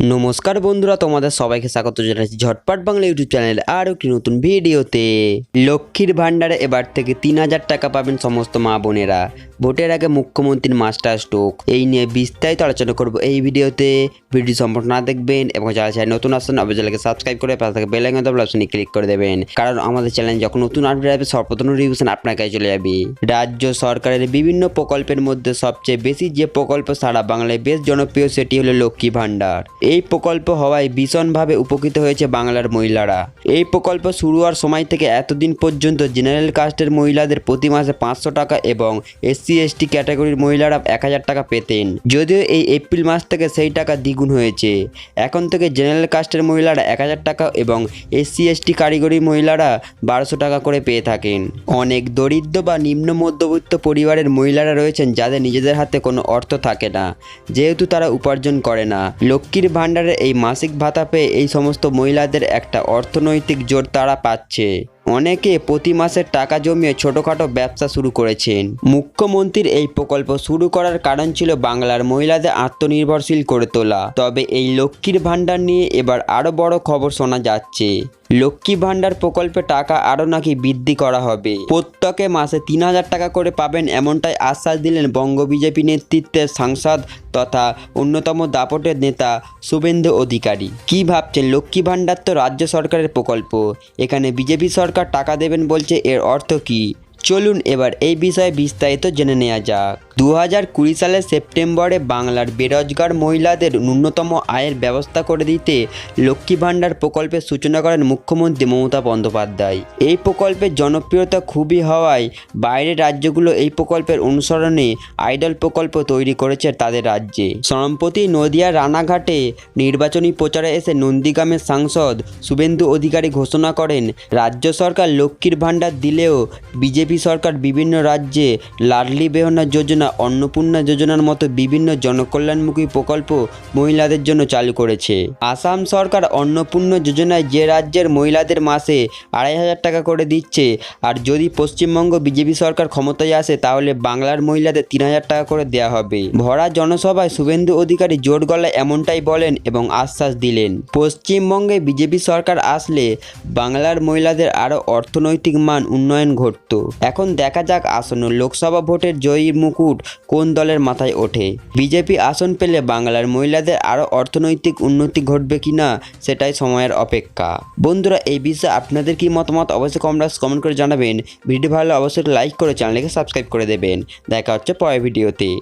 নমস্কার বন্ধুরা, তোমাদের সবাইকে স্বাগত জানাচ্ছি ঝটপট বাংলা ইউটিউব চ্যানেলে আর একটি নতুন ভিডিওতে। লক্ষ্মীর ভাণ্ডারে এবার থেকে তিন হাজার টাকা পাবেন সমস্ত মা বোনেরা। ভোটের আগে মুখ্যমন্ত্রীর মাস্টার স্ট্রোক। এই নিয়ে বিস্তারিত আলোচনা করব এই ভিডিওতে। ভিডিও সম্পূর্ণ না দেখবেন এবং যারা চাই নতুন আসছেন, অবশ্যই সাবস্ক্রাইব করে পাশে থেকে বেল আইকন অপশনে ক্লিক করে দেবেন। কারণ আমাদের চ্যানেল যখন নতুন আপডেট আসবে, সর্বপ্রথম রিভিশন আপনার কাছে চলে যাবে। রাজ্য সরকারের বিভিন্ন প্রকল্পের মধ্যে সবচেয়ে বেশি যে প্রকল্প সারা বাংলায় বেশ জনপ্রিয়, সেটি হলো লক্ষ্মী ভাণ্ডার। এই প্রকল্প হওয়ায় ভীষণভাবে উপকৃত হয়েছে বাংলার মহিলারা। এই প্রকল্প শুরু হওয়ার সময় থেকে এতদিন পর্যন্ত জেনারেল কাস্টের মহিলাদের প্রতি মাসে পাঁচশো টাকা এবং এসসি, এসটি ক্যাটাগরির মহিলারা এক হাজার টাকা পেতেন। যদিও এই এপ্রিল মাস থেকে সেই টাকা দ্বিগুণ হয়েছে। এখন থেকে জেনারেল কাস্টের মহিলারা এক হাজার টাকা এবং এসসি, এসটি কারিগরি মহিলারা বারোশো টাকা করে পেয়ে থাকেন। অনেক দরিদ্র বা নিম্ন মধ্যবিত্ত পরিবারের মহিলারা রয়েছেন যাদের নিজেদের হাতে কোনো অর্থ থাকে না। যেহেতু তারা উপার্জন করে না। লক্ষ্মীর ভাণ্ডারের এই মাসিক ভাতা পেয়ে এই সমস্ত মহিলাদের একটা অর্থনৈতিক জোর তারা পাচ্ছে। অনেকে প্রতি মাসের টাকা জমিয়ে ছোটোখাটো ব্যবসা শুরু করেছেন। মুখ্যমন্ত্রীর এই প্রকল্প শুরু করার কারণ ছিল বাংলার মহিলাদের আত্মনির্ভরশীল করে তোলা। তবে এই লক্ষ্মীর ভাণ্ডার নিয়ে এবার আরও বড় খবর শোনা যাচ্ছে। লক্ষ্মী ভাণ্ডার প্রকল্পে টাকা আরও নাকি বৃদ্ধি করা হবে। প্রত্যেকে মাসে তিন হাজার টাকা করে পাবেন এমনটাই আশ্বাস দিলেন বঙ্গ বিজেপি নেতৃত্বের সাংসদ তথা অন্যতম দাপটের নেতা শুভেন্দু অধিকারী। কি ভাবছেন লক্ষ্মী ভাণ্ডার তো রাজ্য সরকারের প্রকল্প। এখানে বিজেপি সরকার টাকা দেবেন বলছে এর অর্থ কী? চলুন এবার এই বিষয়ে বিস্তারিত জেনে নেওয়া যাক। দু হাজার কুড়ি সালের সেপ্টেম্বরে বাংলার বেরোজগার মহিলাদের ন্যূনতম আয়ের ব্যবস্থা করে দিতে লক্ষ্মী ভাণ্ডার প্রকল্পের সূচনা করেন মুখ্যমন্ত্রী মমতা বন্দ্যোপাধ্যায়। এই প্রকল্পের জনপ্রিয়তা খুবই হওয়ায় বাইরের রাজ্যগুলো এই প্রকল্পের অনুসরণে আইডল প্রকল্প তৈরি করেছে তাদের রাজ্যে। সম্প্রতি নদিয়া রানাঘাটে নির্বাচনী প্রচারে এসে নন্দীগ্রামের সাংসদ শুভেন্দু অধিকারী ঘোষণা করেন, রাজ্য সরকার লক্ষ্মীর ভাণ্ডার দিলেও বিজেপি সরকার বিভিন্ন রাজ্যে লাডলি বেহনা যোজনা অন্নপূর্ণা যোজনার মতো বিভিন্ন জনকল্যাণমুখী প্রকল্প মহিলাদের জন্য চালু করেছে। আসাম সরকার অন্নপূর্ণা যোজনায় যে রাজ্যের মহিলাদের মাসে আড়াই হাজার টাকা করে দিচ্ছে, আর যদি পশ্চিমবঙ্গ বিজেপি সরকার ক্ষমতায় আসে, তাহলে বাংলার মহিলাদের তিন হাজার টাকা করে দেওয়া হবে। ভরা জনসভায় শুভেন্দু অধিকারী জোর গলায় এমনটাই বলেন এবং আশ্বাস দিলেন। পশ্চিমবঙ্গে বিজেপি সরকার আসলে বাংলার মহিলাদের আরও অর্থনৈতিক মান উন্নয়ন ঘটত। এখন দেখা যাক আসন্ন লোকসভা ভোটের জয়ী মুকুট কোন দলের মাথায় ওঠে? বিজেপি আসন পেলে বাংলার মহিলাদের আরও অর্থনৈতিক উন্নতি ঘটবে কি না, সেটাই সময়ের অপেক্ষা। বন্ধুরা, এই বিষয়ে আপনাদের কি মতামত অবশ্যই কমরাস কমেন্ট করে জানাবেন। ভিডিও ভালো অবশ্যই লাইক করে চ্যানেলকে সাবস্ক্রাইব করে দেবেন। দেখা হচ্ছে পরের ভিডিওতে।